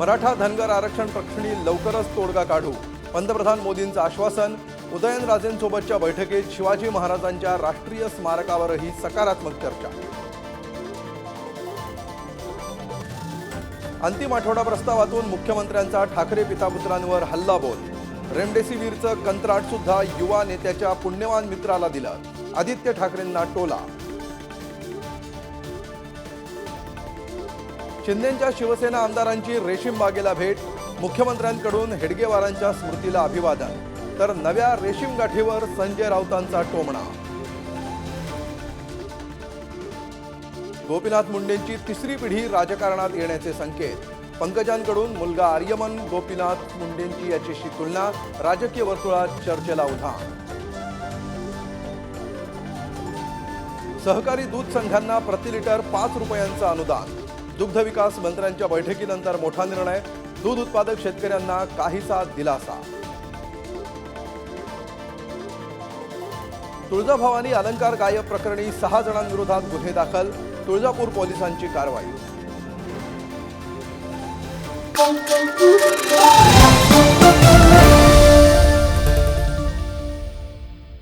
मराठा धनगर आरक्षण प्रश्नी लवकरच तोडगा काढू. पंतप्रधान मोदींचं आश्वासन उदयनराजेंसोबतच्या बैठकीत शिवाजी महाराजांच्या राष्ट्रीय स्मारकावरही सकारात्मक चर्चा. अंतिम आठवडा प्रस्तावातून मुख्यमंत्र्यांचा ठाकरे पितापुत्रांवर हल्लाबोल. रेमडेसिवीरचं कंत्राट सुद्धा युवा नेत्याच्या पुण्यवान मित्राला दिलं. आदित्य ठाकरेंना टोला. शिंदेंच्या शिवसेना आमदारांची रेशीम बागेला भेट मुख्यमंत्र्यांकडून हेडगेवारांच्या स्मृतीला अभिवादन तर नव्या रेशीम गाठीवर संजय राऊतांचा टोमणा. गोपीनाथ मुंडेंची तिसरी पिढी राजकारणात येण्याचे संकेत पंकजांकडून मुलगा आर्यमन गोपीनाथ मुंडेंची याच्याशी तुलना राजकीय वर्तुळात चर्चेला उधाण. सहकारी दूध संघांना प्रति लिटर पाच रुपयांचं अनुदान. दुग्धविकास मंत्र्यांच्या बैठकीनंतर मोठा निर्णय. दूध उत्पादक शेतकऱ्यांना काहीसा दिलासा. तुळजाभवानी अलंकार गायब प्रकरणी सहा जणांविरोधात गुन्हे दाखल. तुळजापूर पोलिसांची कारवाई.